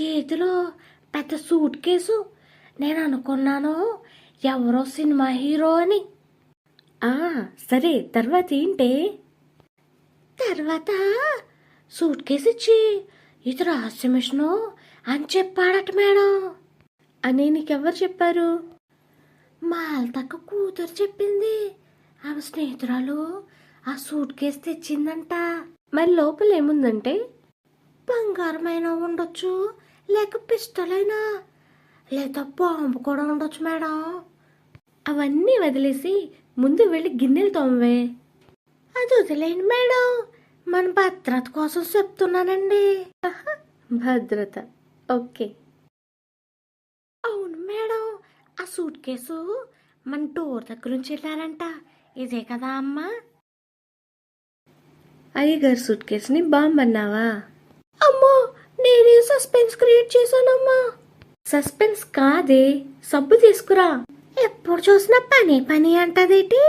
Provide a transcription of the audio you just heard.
చేతిలో పెద్ద suit case. నేను అనుకున్నాను ఎవరో సినిమా హీరో అని. ఆ సరే తర్వాత ఏంటే? తర్వాత? సూట్ కేసు ఇచ్చి ఇది రహస్య మిషను అని చెప్పాడట మేడం. అని నీకెవరు చెప్పారు? మాల్తక్క కూతురు చెప్పింది. ఆమె స్నేహితురాలు ఆ సూట్ కేసు తెచ్చిందంట. మరి లోపల ఏముందంటే బంగారమైనా ఉండొచ్చు లేక పిస్టల్ అయినా లేదా బాంబు కూడా ఉండొచ్చు మేడం. అవన్నీ వదిలేసి ముందు వెళ్ళి గిన్నెలు తోమవే. అది వదిలేండి మేడం. మన భద్రత కోసం చెప్తున్నానండి. భద్రత. ఓకే. అవును మేడం. ఆ సూట్ కేసు మన డోర్ దగ్గర నుంచి వెళ్ళారంట. ఇదే కదా అమ్మా. అయ్యగారు సూట్ కేసుని బాంబ్ అన్నావా అమ్మో నేనే సస్పెన్స్ క్రియేట్ చేశానమ్మా. సస్పెన్స్ కాదే సబ్బు తీసుకురా. ఎప్పుడు చూసినా పని పని అంటదేటి?